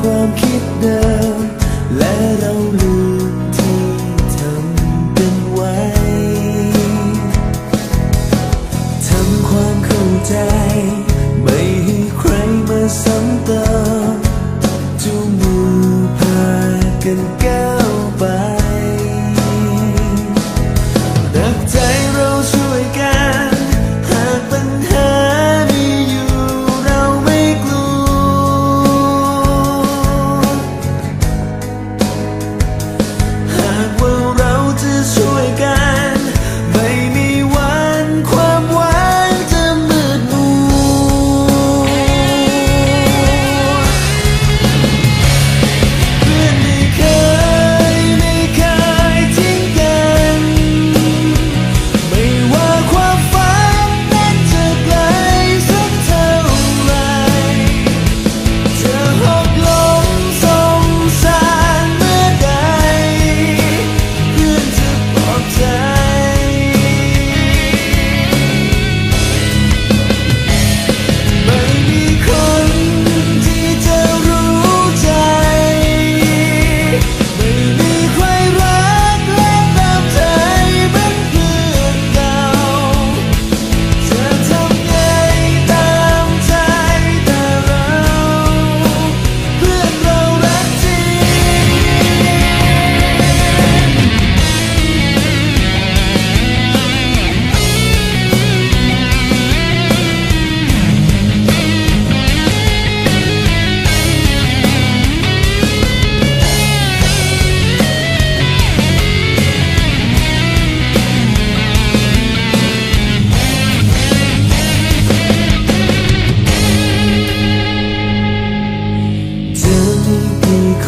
ความคิดเดิม และเรา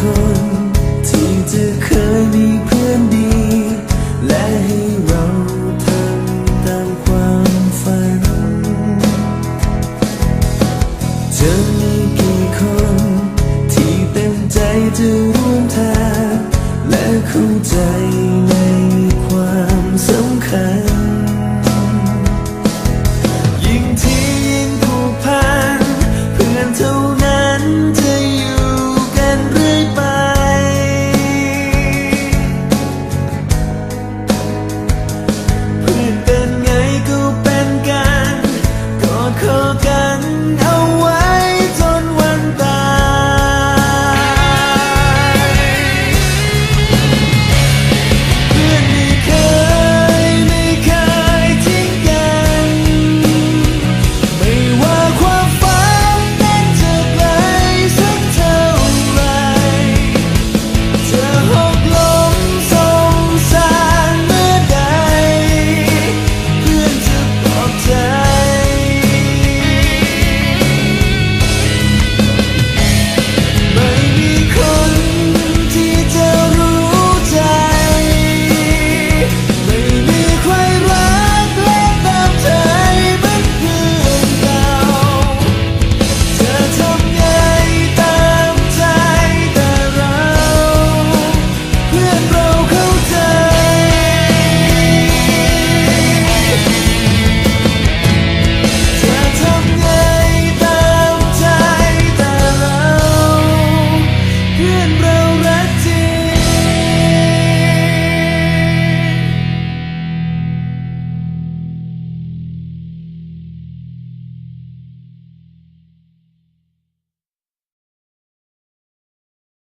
คนที่จะเคยมีเพื่อนดี และให้เราทำตามความฝันจะมีกี่คน ที่เต็มใจจะร่วมทางและเข้าใจ กัน